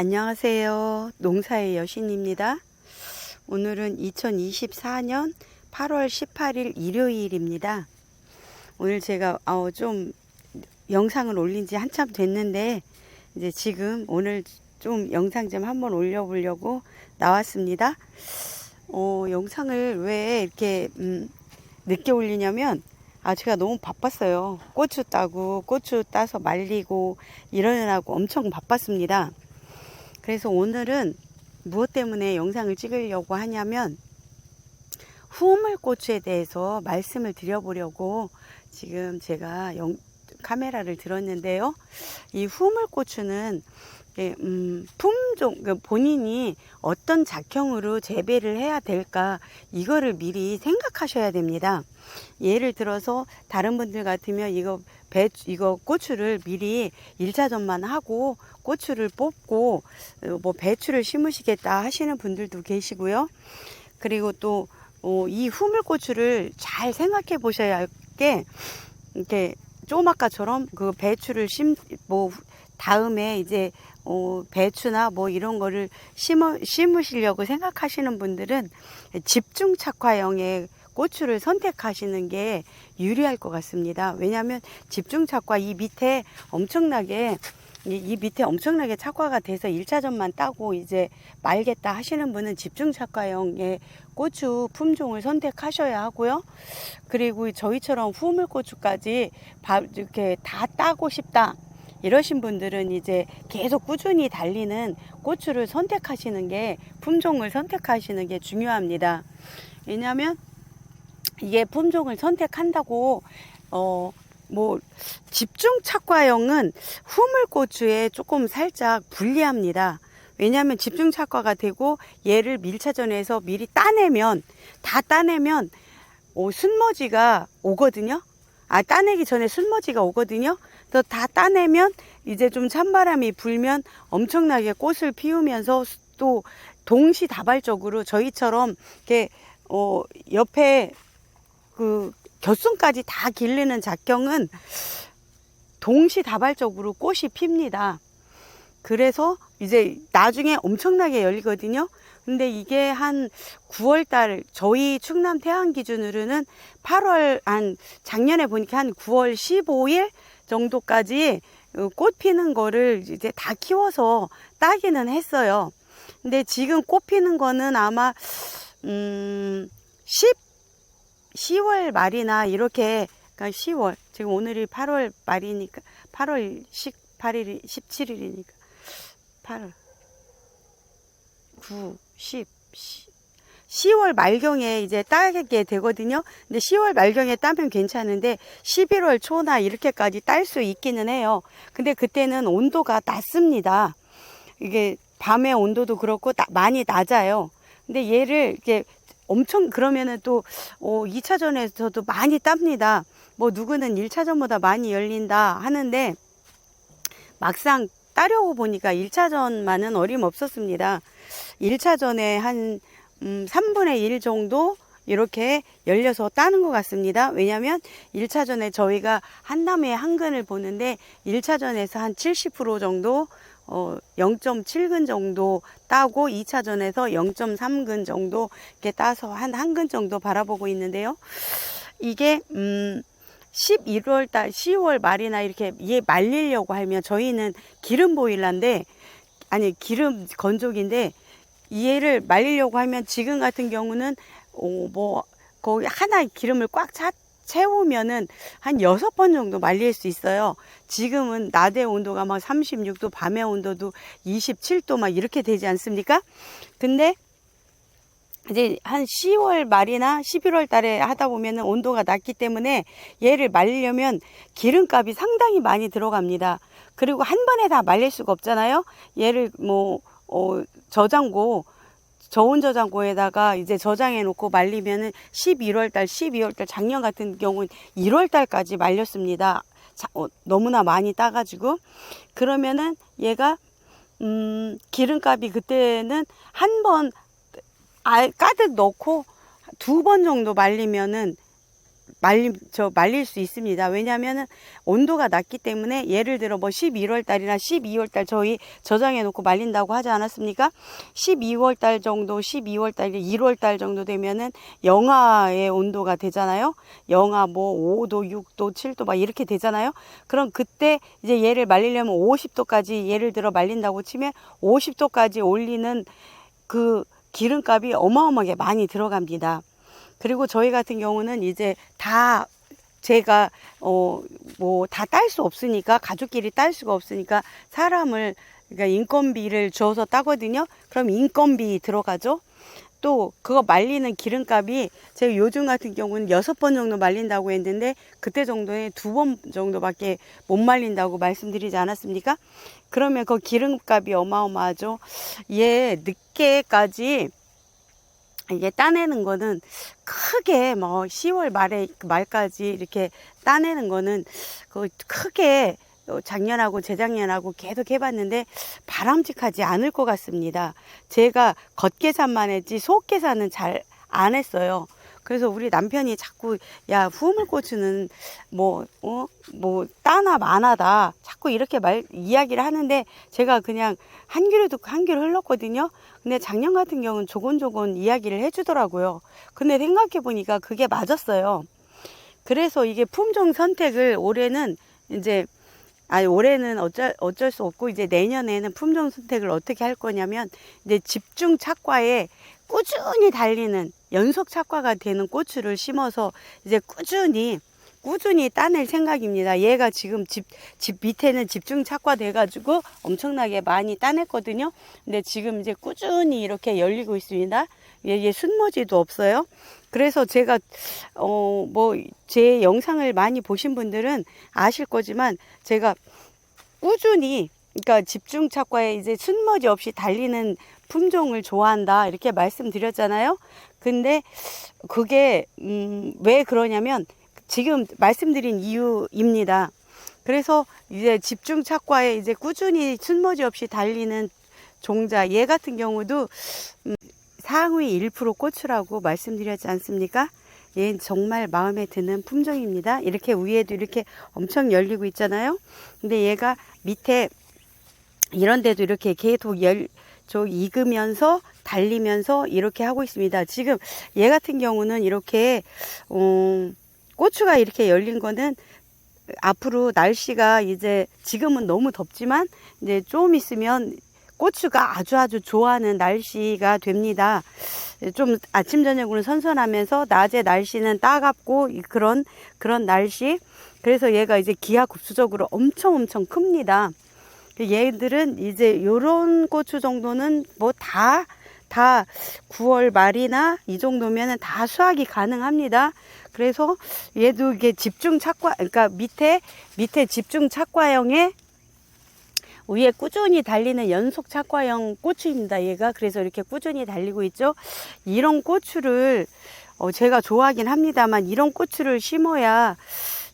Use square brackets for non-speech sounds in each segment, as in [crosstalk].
안녕하세요. 농사의 여신입니다. 오늘은 2024년 8월 18일 일요일입니다. 오늘 제가 어, 좀 영상을 올린 지 한참 됐는데 이제 지금 오늘 좀 영상 좀 한번 올려보려고 나왔습니다. 어, 영상을 왜 이렇게 음, 늦게 올리냐면 아 제가 너무 바빴어요. 고추 따고 고추 따서 말리고 이러느라고 엄청 바빴습니다. 그래서 오늘은 무엇 때문에 영상을 찍으려고 하냐면 후물고추에 대해서 말씀을 드려보려고 지금 제가 영- 카메라를 들었는데요. 이 후물고추는 예, 음, 품종, 그 본인이 어떤 작형으로 재배를 해야 될까, 이거를 미리 생각하셔야 됩니다. 예를 들어서 다른 분들 같으면 이거 배, 이거 고추를 미리 일차전만 하고 고추를 뽑고 어, 뭐 배추를 심으시겠다 하시는 분들도 계시고요. 그리고 또, 어, 이 후물고추를 잘 생각해 보셔야 할 게, 이렇게 쪼마카처럼 그 배추를 심, 뭐, 다음에 이제, 어, 배추나 뭐 이런 거를 심어, 심으시려고 생각하시는 분들은 집중 착화형의 고추를 선택하시는 게 유리할 것 같습니다. 왜냐하면 집중 착화 이 밑에 엄청나게 이, 이 밑에 엄청나게 착화가 돼서 일차전만 따고 이제 말겠다 하시는 분은 집중 착화형의 고추 품종을 선택하셔야 하고요. 그리고 저희처럼 후물고추까지 바- 이렇게 다 따고 싶다. 이러신 분들은 이제 계속 꾸준히 달리는 고추를 선택하시는 게 품종을 선택하시는 게 중요합니다. 왜냐하면 이게 품종을 선택한다고 어 뭐 집중 착과형은 후물고추에 조금 살짝 불리합니다. 왜냐하면 집중 착과가 되고 얘를 밀차전에서 미리 따내면 다 따내면 어, 순머지가 오거든요. 아 따내기 전에 순머지가 오거든요. 그래서 다 따내면 이제 좀 찬바람이 불면 엄청나게 꽃을 피우면서 또 동시다발적으로 저희처럼 이렇게 어 옆에 그 곁순까지 다 기르는 작경은 동시다발적으로 꽃이 핍니다. 그래서 이제 나중에 엄청나게 열리거든요. 근데 이게 한 9월 달, 저희 충남 태안 기준으로는 8월, 한, 작년에 보니까 한 9월 15일 정도까지 어, 꽃 피는 거를 이제 다 키워서 따기는 했어요. 근데 지금 꽃 피는 거는 아마, 음, 10, 10월 말이나 이렇게, 그러니까 10월, 지금 오늘이 8월 말이니까, 8월 18일이, 17일이니까, 8월, 9, 10, 10월 말경에 이제 따게 되거든요. 근데 10월 말경에 따면 괜찮은데 11월 초나 이렇게까지 딸 수 있기는 해요. 근데 그때는 온도가 낮습니다. 이게 밤의 온도도 그렇고 나- 많이 낮아요. 근데 얘를 이렇게 엄청 그러면은 또 어, 2차전에서도 많이 땁니다. 뭐 누구는 1차전보다 많이 열린다 하는데 막상 따려고 보니까 1차전만은 어림없었습니다. 1차전에 한 음, 3분의 1 정도 이렇게 열려서 따는 것 같습니다. 왜냐하면 1차전에 저희가 한남의 한근을 보는데 1차전에서 한 70% 정도 어, 0.7근 정도 따고 2차전에서 0.3근 정도 이렇게 따서 한 한 근 정도 바라보고 있는데요. 이게 음 11월 달 10월 말이나 이렇게 얘 말리려고 하면 저희는 기름 보일러인데 아니 기름 건조기인데 얘를 말리려고 하면 지금 같은 경우는 어, 뭐 거기 하나 기름을 꽉 차, 채우면은 한 여섯 번 정도 말릴 수 있어요. 지금은 낮의 온도가 막 36도, 밤의 온도도 27도 막 이렇게 되지 않습니까? 근데 이제 한 10월 말이나 11월 달에 하다 보면은 온도가 낮기 때문에 얘를 말리려면 기름값이 상당히 많이 들어갑니다. 그리고 한 번에 다 말릴 수가 없잖아요. 얘를 뭐, 어, 저장고, 저온 저장고에다가 이제 저장해 놓고 말리면은 11월 달, 12월 달, 작년 같은 경우는 1월 달까지 말렸습니다. 자, 어, 너무나 많이 따가지고. 그러면은 얘가, 음, 기름값이 그때는 한 번, 아, 가득 넣고 두 번 정도 말리면은 말림 저 말릴 수 있습니다. 왜냐하면은 온도가 낮기 때문에 예를 들어 뭐 11월 달이나 12월 달 저희 저장해 놓고 말린다고 하지 않았습니까? 12월 달 정도, 12월 달, 1월 달 정도 되면은 영하의 온도가 되잖아요. 영하 뭐 5도, 6도, 7도 막 이렇게 되잖아요. 그럼 그때 이제 얘를 말리려면 50도까지 예를 들어 말린다고 치면 50도까지 올리는 그 기름값이 어마어마하게 많이 들어갑니다. 그리고 저희 같은 경우는 이제 다 제가 어 뭐 다 딸 수 없으니까 가족끼리 딸 수가 없으니까 사람을 그러니까 인건비를 줘서 따거든요. 그럼 인건비 들어가죠. 또 그거 말리는 기름값이 제가 요즘 같은 경우는 여섯 번 정도 말린다고 했는데 그때 정도에 두 번 정도밖에 못 말린다고 말씀드리지 않았습니까? 그러면 그 기름값이 어마어마하죠. 얘 늦게까지 이게 따내는 거는 크게 뭐 10월 말에 말까지 이렇게 따내는 거는 그 크게 작년하고 재작년하고 계속 해봤는데 바람직하지 않을 것 같습니다. 제가 겉계산만 했지 속계산은 잘 안 했어요. 그래서 우리 남편이 자꾸 야 후물고추는 뭐어 뭐 따나 마나다 자꾸 이렇게 말 이야기를 하는데 제가 그냥 한 귀로 듣고 한 귀로 흘렀거든요. 근데 작년 같은 경우는 조곤조곤 이야기를 해주더라고요. 근데 생각해 보니까 그게 맞았어요. 그래서 이게 품종 선택을 올해는 이제 아니 올해는 어쩔 어쩔 수 없고 이제 내년에는 품종 선택을 어떻게 할 거냐면 이제 집중 착과에 꾸준히 달리는 연속 착과가 되는 고추를 심어서 이제 꾸준히 꾸준히 따낼 생각입니다. 얘가 지금 집, 집 밑에는 집중 착과 돼가지고 엄청나게 많이 따냈거든요. 근데 지금 이제 꾸준히 이렇게 열리고 있습니다. 얘 순머지도 없어요. 그래서 제가, 어, 뭐, 제 영상을 많이 보신 분들은 아실 거지만 제가 꾸준히 그러니까 집중 착과에 이제 순머지 없이 달리는 품종을 좋아한다 이렇게 말씀드렸잖아요. 근데 그게 음, 왜 그러냐면 지금 말씀드린 이유입니다. 그래서 이제 집중 착과에 이제 꾸준히 순머지 없이 달리는 종자 얘 같은 경우도 음, 상위 1% 고추라고 말씀드렸지 않습니까? 얘는 정말 마음에 드는 품종입니다. 이렇게 위에도 이렇게 엄청 열리고 있잖아요. 근데 얘가 밑에 이런 데도 이렇게 계속 열, 저 익으면서 달리면서 이렇게 하고 있습니다. 지금 얘 같은 경우는 이렇게, 어, 고추가 이렇게 열린 거는 앞으로 날씨가 이제 지금은 너무 덥지만 이제 좀 있으면 고추가 아주 아주 좋아하는 날씨가 됩니다. 좀 아침 저녁으로는 선선하면서 낮에 날씨는 따갑고 그런 그런 날씨. 그래서 얘가 이제 기하급수적으로 엄청 엄청 큽니다. 얘들은 이제 요런 고추 정도는 뭐다다 9월 말이나 이 정도면은 다 수확이 가능합니다. 그래서 얘도 이게 집중 착과 그러니까 밑에 밑에 집중 착과형의 위에 꾸준히 달리는 연속 착과형 고추입니다. 얘가 그래서 이렇게 꾸준히 달리고 있죠. 이런 고추를 어 제가 좋아하긴 합니다만 이런 고추를 심어야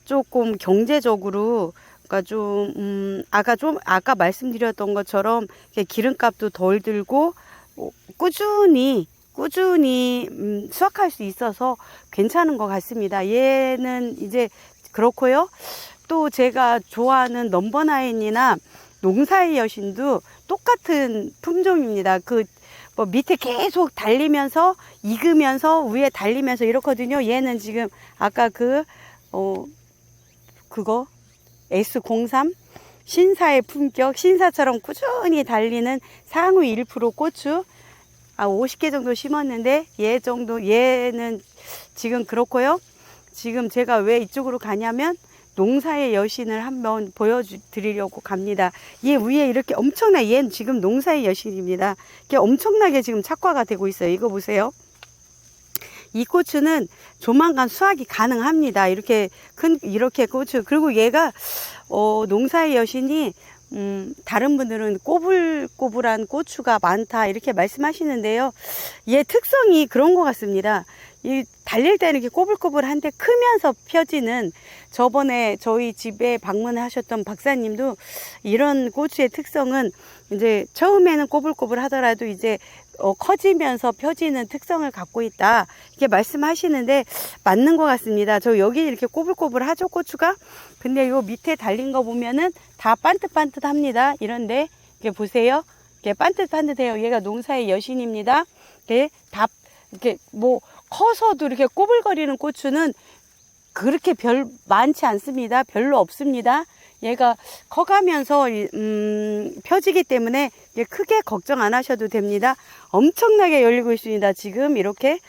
조금 경제적으로 그러니까 좀 음, 아까 좀 아까 말씀드렸던 것처럼 기름값도 덜 들고 어, 꾸준히 꾸준히 음, 수확할 수 있어서 괜찮은 것 같습니다. 얘는 이제 그렇고요. 또 제가 좋아하는 넘버나인이나 농사의 여신도 똑같은 품종입니다. 그 뭐 밑에 계속 달리면서 익으면서 위에 달리면서 이렇거든요. 얘는 지금 아까 그 어 그거 S03 신사의 품격 신사처럼 꾸준히 달리는 상위 1% 고추 아 50개 정도 심었는데 얘 정도 얘는 지금 그렇고요. 지금 제가 왜 이쪽으로 가냐면 농사의 여신을 한번 보여드리려고 갑니다. 얘 위에 이렇게 엄청나, 얘는 지금 농사의 여신입니다. 이게 엄청나게 지금 착과가 되고 있어요. 이거 보세요. 이 고추는 조만간 수확이 가능합니다. 이렇게 큰, 이렇게 고추. 그리고 얘가, 어, 농사의 여신이, 음, 다른 분들은 꼬불꼬불한 고추가 많다. 이렇게 말씀하시는데요. 얘 특성이 그런 것 같습니다. 이 달릴 때는 이렇게 꼬불꼬불한데 크면서 펴지는 저번에 저희 집에 방문하셨던 박사님도 이런 고추의 특성은 이제 처음에는 꼬불꼬불 하더라도 이제 어, 커지면서 펴지는 특성을 갖고 있다. 이렇게 말씀하시는데 맞는 것 같습니다. 저 여기 이렇게 꼬불꼬불하죠, 고추가? 근데 요 밑에 달린 거 보면은 다 반듯반듯합니다. 이런데 이렇게 보세요. 이렇게 반듯반듯해요. 얘가 농사의 여신입니다. 이렇게 다 이렇게 뭐 커서도 이렇게 꼬불거리는 고추는 그렇게 별 많지 않습니다. 별로 없습니다. 얘가 커가면서 이- 음, 펴지기 때문에 크게 걱정 안 하셔도 됩니다. 엄청나게 열리고 있습니다. 지금 이렇게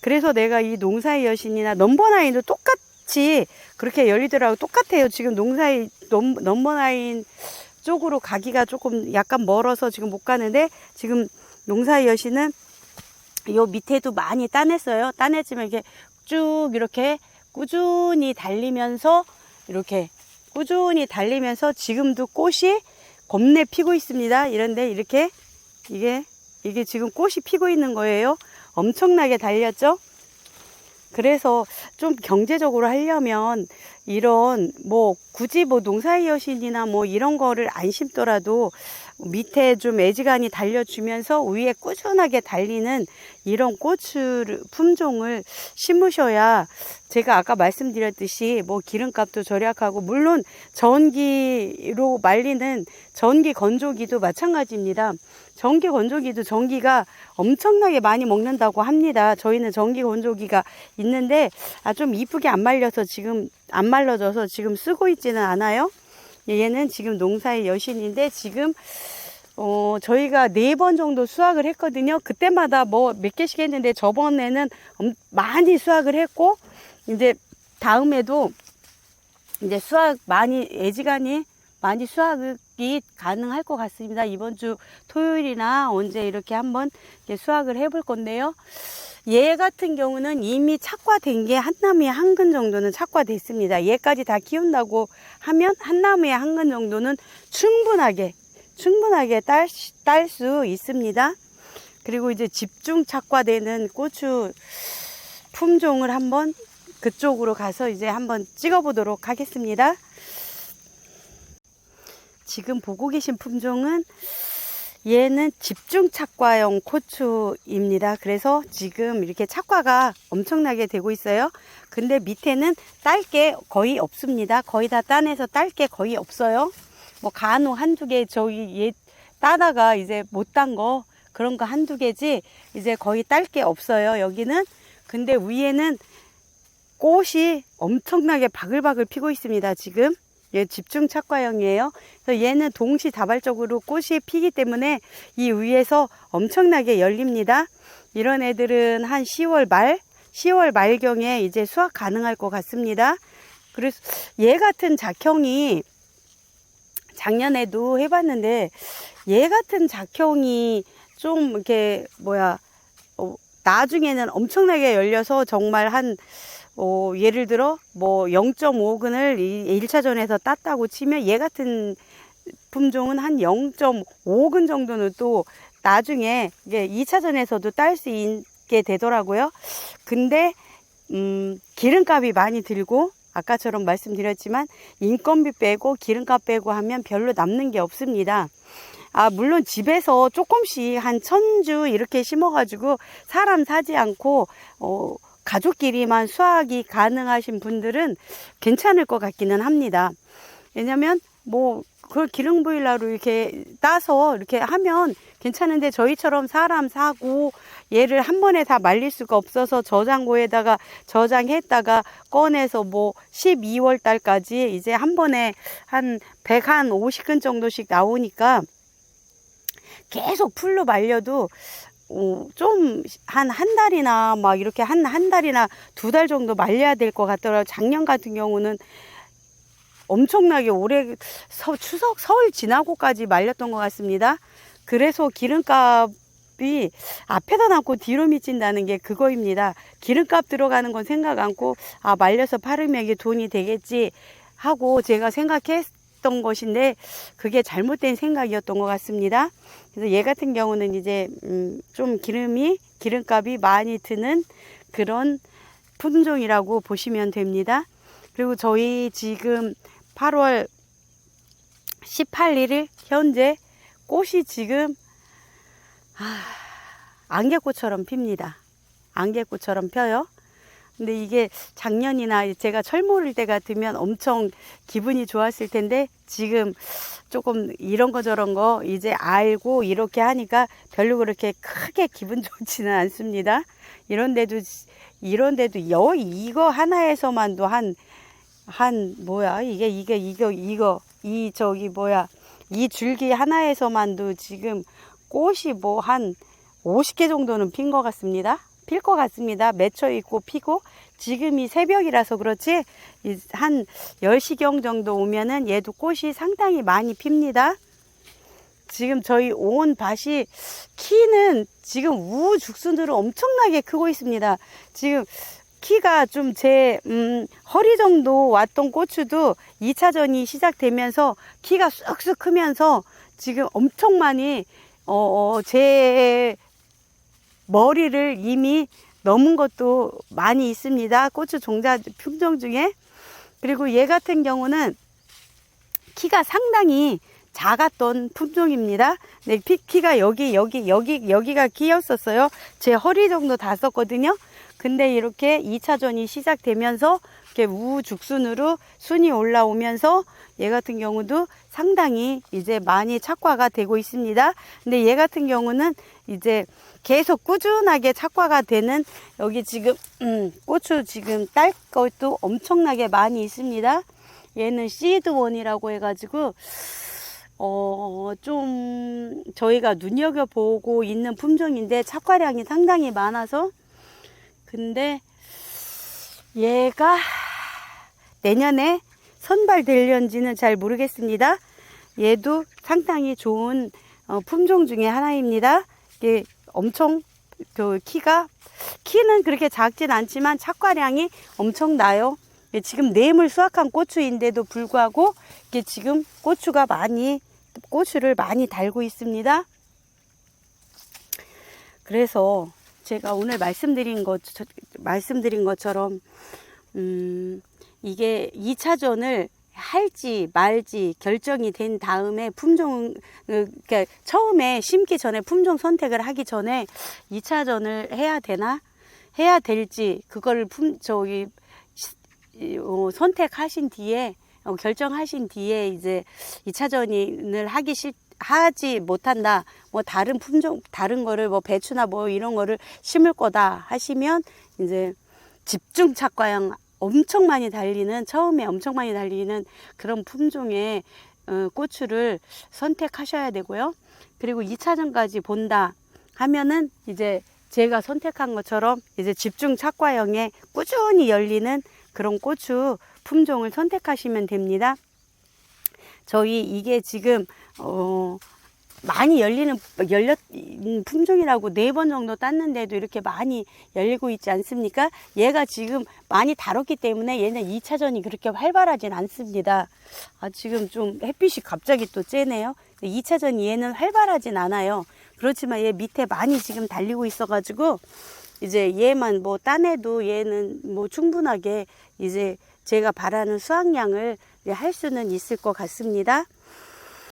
그래서 내가 이 농사의 여신이나 넘버나인도 똑같이 그렇게 열리더라고 똑같아요. 지금 농사의 넘, 넘버나인 쪽으로 가기가 조금 약간 멀어서 지금 못 가는데 지금 농사의 여신은 요 밑에도 많이 따냈어요. 따냈지만 이렇게 쭉 이렇게 꾸준히 달리면서 이렇게 꾸준히 달리면서 지금도 꽃이 겁내 피고 있습니다. 이런데 이렇게 이게 이게 지금 꽃이 피고 있는 거예요. 엄청나게 달렸죠? 그래서 좀 경제적으로 하려면 이런 뭐 굳이 뭐 농사의 여신이나 뭐 이런 거를 안 심더라도 밑에 좀 애지간히 달려주면서 위에 꾸준하게 달리는 이런 고추 품종을 심으셔야 제가 아까 말씀드렸듯이 뭐 기름값도 절약하고 물론 전기로 말리는 전기 건조기도 마찬가지입니다. 전기 건조기도 전기가 엄청나게 많이 먹는다고 합니다. 저희는 전기 건조기가 있는데 아 좀 이쁘게 안 말려서 지금 안 말라져서 지금 쓰고 있지는 않아요. 얘는 지금 농사의 여신인데 지금 어 저희가 네 번 정도 수확을 했거든요. 그때마다 뭐 몇 개씩 했는데 저번에는 엄- 많이 수확을 했고 이제 다음에도 이제 수확 많이 애지간히 많이 수확 이 가능할 것 같습니다. 이번 주 토요일이나 언제 이렇게 한번 수확을 해볼 건데요. 얘 같은 경우는 이미 착과된 게 한 나무에 한 근 정도는 착과됐습니다. 얘까지 다 키운다고 하면 한 나무에 한 근 정도는 충분하게 충분하게 딸 수 있습니다. 그리고 이제 집중 착과되는 고추 품종을 한번 그쪽으로 가서 이제 한번 찍어 보도록 하겠습니다. 지금 보고 계신 품종은 얘는 집중 착과용 고추입니다. 그래서 지금 이렇게 착과가 엄청나게 되고 있어요. 근데 밑에는 딸게 거의 없습니다. 거의 다 따내서 딸게 거의 없어요. 뭐 간혹 한두 개 저기 얘 따다가 이제 못 딴 거 그런 거 한두 개지 이제 거의 딸게 없어요. 여기는 근데 위에는 꽃이 엄청나게 바글바글 피고 있습니다. 지금 얘 집중 착과형이에요. 그래서 얘는 동시다발적으로 꽃이 피기 때문에 이 위에서 엄청나게 열립니다. 이런 애들은 한 10월 말, 10월 말경에 이제 수확 가능할 것 같습니다. 그래서 얘 같은 작형이 작년에도 해봤는데 얘 같은 작형이 좀 이렇게 뭐야 어, 나중에는 엄청나게 열려서 정말 한 어, 예를 들어 뭐 0.5근을 1차전에서 땄다고 치면 얘 같은 품종은 한 0.5근 정도는 또 나중에 이제 2차전에서도 딸 수 있게 되더라고요. 근데 음, 기름값이 많이 들고 아까처럼 말씀드렸지만 인건비 빼고 기름값 빼고 하면 별로 남는 게 없습니다. 아, 물론 집에서 조금씩 한 천주 이렇게 심어가지고 사람 사지 않고, 어, 가족끼리만 수확이 가능하신 분들은 괜찮을 것 같기는 합니다. 왜냐면 뭐 그걸 기름 보일러로 이렇게 따서 이렇게 하면 괜찮은데 저희처럼 사람 사고 얘를 한 번에 다 말릴 수가 없어서 저장고에다가 저장했다가 꺼내서 뭐 12월 달까지 이제 한 번에 한 100, 한 50근 정도씩 나오니까 계속 풀로 말려도 어, 좀, 한, 한 달이나, 막, 이렇게 한, 한 달이나 두 달 정도 말려야 될 것 같더라고요. 작년 같은 경우는 엄청나게 오래, 서, 추석, 서울 지나고까지 말렸던 것 같습니다. 그래서 기름값이 앞에다 남고 뒤로 미친다는 게 그거입니다. 기름값 들어가는 건 생각 않고, 아, 말려서 팔으면 이게 돈이 되겠지 하고 제가 생각했 던 것인데, 그게 잘못된 생각이었던 것 같습니다. 그래서 얘 같은 경우는 이제 음, 좀 기름이 기름값이 많이 드는 그런 품종이라고 보시면 됩니다. 그리고 저희 지금 8월 18일 현재 꽃이 지금 아, 안개꽃처럼 핍니다. 안개꽃처럼 펴요. 근데 이게 작년이나 제가 철모를 때 같으면 엄청 기분이 좋았을 텐데 지금 조금 이런 거 저런 거 이제 알고 이렇게 하니까 별로 그렇게 크게 기분 [laughs] 좋지는 않습니다. 이런데도 이런데도 여 이거 하나에서만도 한한 뭐야 이게 이게 이거 이거 이 저기 뭐야 이 줄기 하나에서만도 지금 꽃이 뭐 한 50개 정도는 핀 것 같습니다. 필 것 같습니다. 맺혀 있고 피고 지금이 새벽이라서 그렇지 이한 10시경 정도 오면은 얘도 꽃이 상당히 많이 핍니다. 지금 저희 온 밭이 키는 지금 우죽순으로 엄청나게 크고 있습니다. 지금 키가 좀제 음, 허리 정도 왔던 고추도 2차전이 시작되면서 키가 쑥쑥 크면서 지금 엄청 많이 어, 어, 제 머리를 이미 넘은 것도 많이 있습니다. 고추 종자 품종 중에. 그리고 얘 같은 경우는 키가 상당히 작았던 품종입니다. 네, 피- 키가 여기, 여기, 여기, 여기가 키였었어요. 제 허리 정도 다 썼거든요. 근데 이렇게 2차전이 시작되면서 이렇게 우죽순으로 순이 올라오면서 얘 같은 경우도 상당히 이제 많이 착화가 되고 있습니다. 근데 얘 같은 경우는 이제 계속 꾸준하게 착화가 되는 여기 지금 음, 고추 지금 딸 것도 엄청나게 많이 있습니다. 얘는 시드원이라고 해가지고 어, 좀 저희가 눈여겨보고 있는 품종인데 착화량이 상당히 많아서 근데 얘가 내년에 선발될런지는 잘 모르겠습니다. 얘도 상당히 좋은 어, 품종 중에 하나입니다. 이게 엄청 그 키가 키는 그렇게 작진 않지만 착과량이 엄청 나요. 예, 지금 뇌물 수확한 고추인데도 불구하고 이게 지금 고추가 많이 고추를 많이 달고 있습니다. 그래서 제가 오늘 말씀드린 것 말씀드린 것처럼 음, 이게 2차전을 할지 말지 결정이 된 다음에 품종 그러니까 처음에 심기 전에 품종 선택을 하기 전에 2차전을 해야 되나? 해야 될지 그거를 품 저기 시- 어, 선택하신 뒤에 어, 결정하신 뒤에 이제 2차전을 하기 싫 하지 못한다. 뭐 다른 품종 다른 거를 뭐 배추나 뭐 이런 거를 심을 거다 하시면 이제 집중 착과형 엄청 많이 달리는 처음에 엄청 많이 달리는 그런 품종의 어, 고추를 선택하셔야 되고요. 그리고 2차전까지 본다 하면은 이제 제가 선택한 것처럼 이제 집중 착과형에 꾸준히 열리는 그런 고추 품종을 선택하시면 됩니다. 저희 이게 지금 어 많이 열리는 열렸 품종이라고 네 번 정도 땄는데도 이렇게 많이 열리고 있지 않습니까? 얘가 지금 많이 다뤘기 때문에 얘는 2차전이 그렇게 활발하진 않습니다. 아 지금 좀 햇빛이 갑자기 또 쬐네요. 2차전 얘는 활발하진 않아요. 그렇지만 얘 밑에 많이 지금 달리고 있어가지고 이제 얘만 뭐 따내도 얘는 뭐 충분하게 이제 제가 바라는 수확량을 할 수는 있을 것 같습니다.